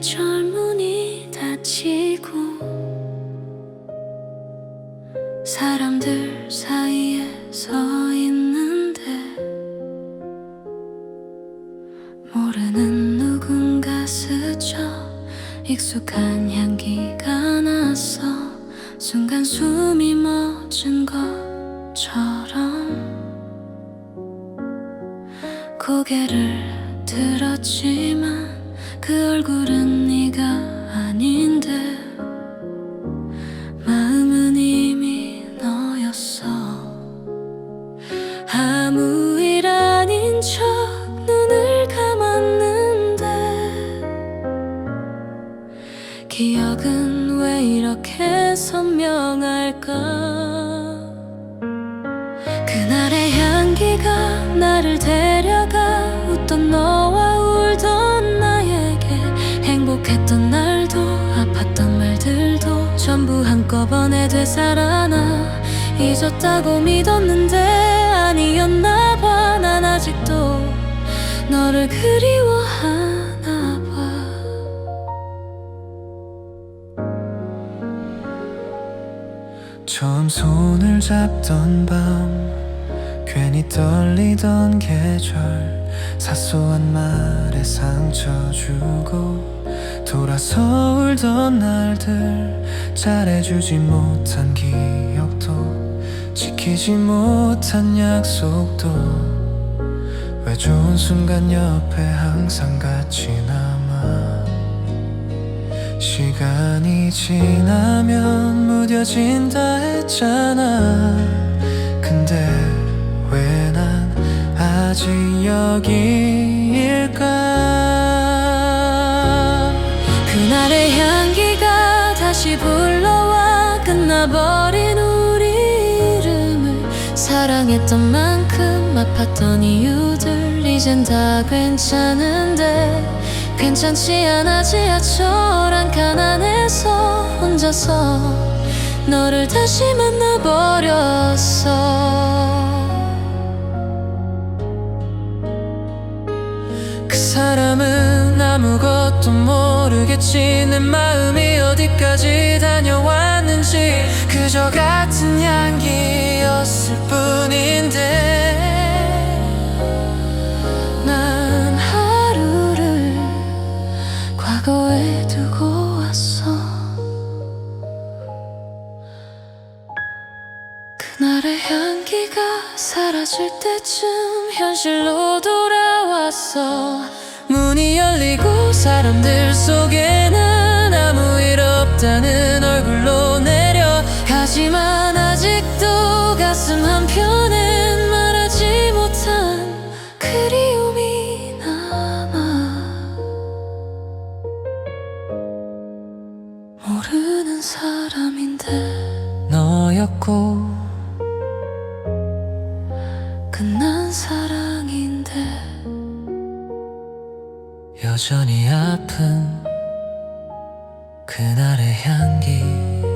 젊은이 다치고 사람들 사이에 서 있는데 모르는 누군가 스쳐 익숙한 향기가 나서 순간 숨이 멎은 것처럼 고개를 들었지만 그 얼굴은 네가 아닌데 마음은 이미 너였어. 아무 일 아닌 척 눈을 감았는데 기억은 왜 이렇게 선명할까? 그날의 향기가 나를 데려가 웃던 너와 행복했던 날도 아팠던 말들도 전부 한꺼번에 되살아나 잊었다고 믿었는데 아니었나 봐. 난 아직도 너를 그리워하나 봐. 처음 손을 잡던 밤 괜히 떨리던 계절 사소한 말에 상처 주고 돌아서 울던 날들 잘해주지 못한 기억도 지키지 못한 약속도 왜 좋은 순간 옆에 항상 같이 남아? 시간이 지나면 무뎌진다 했잖아. 근데 왜 난 아직 여기일까 다시 불러와 끝나버린 우리 이름을 사랑했던 만큼 아팠던 이유들 이젠 다 괜찮은데 괜찮지 않아 지하철 한칸 안에서 혼자서 너를 다시 만나버렸어. 그 사람은 아무것도 모 르겠지 내 마음이 어디까지 다녀왔는지 그저 같은 향기였을 뿐인데 난 하루를 과거에 두고 왔어. 그날의 향기가 사라질 때쯤 현실로 돌아왔어. 문이 열리고 사람들 속에는 아무 일 없다는 얼굴로 내려가지만 아직도 가슴 한편엔 말하지 못한 그리움이 남아. 모르는 사람인데 너였고 여전히 아픈 그날의 향기